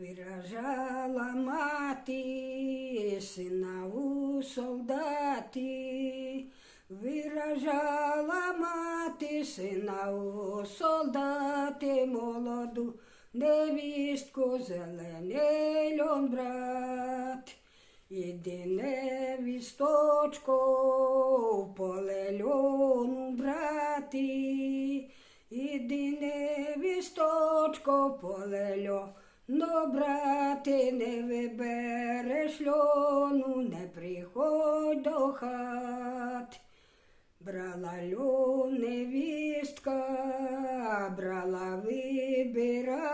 Виражала мати сина у солдати, виражала мати сина у солдати. Молоду, невістку зелений брат. Іди невісточко, в поле льону брати, іди невісточко, поле льону брати, не вибереш льону, не приходь до хат. Брала льон невістка, брала вибирала,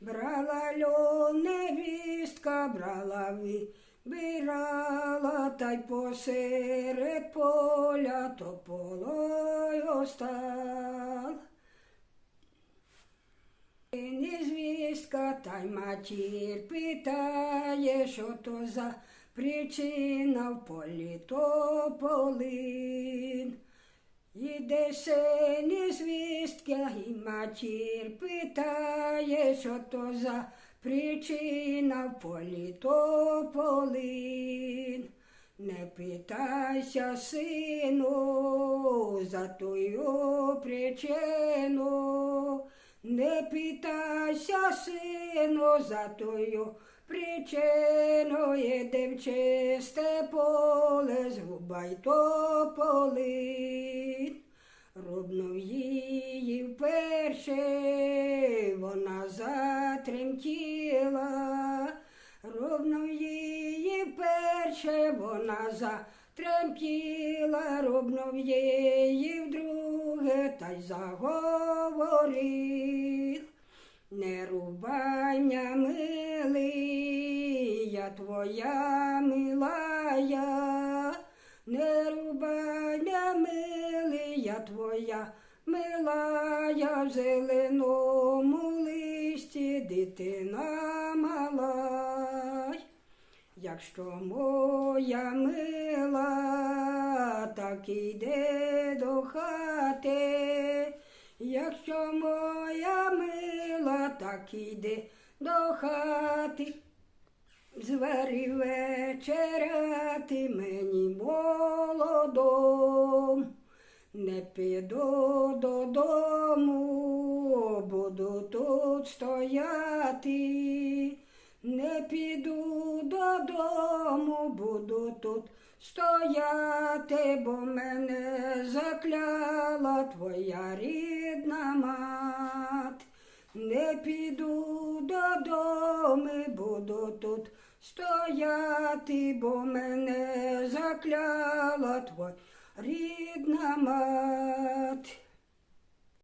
брала льон невістка, брала вибирала, та й посеред поля то полой Незвістка та й матір питає, що то за причина в полі то полин. Іде се незвістка і матір питає, що то за причина в полі то полин. Не питайся, сину, за тую причину. Не питайся, сину, за тою причиною, іди в чисте поле, зрубай то полин. Рубнув її вперше, вона затремтіла, рубнув її вперше, вона затремтіла, рубнув її вдруге, та й заговорив. Не рубання милий, я твоя милая, не рубання милий, я твоя милая, в зеленому листі дитина мала. Якщо моя мила, так іде до хати, якщо моя мила, так іде до хати, звери вечеряти мені молодом, не піду додому, буду тут стояти. Не піду додому, буду тут стояти, бо мене закляла твоя рідна мать. Не піду додому, буду тут стояти, бо мене закляла твоя рідна мать.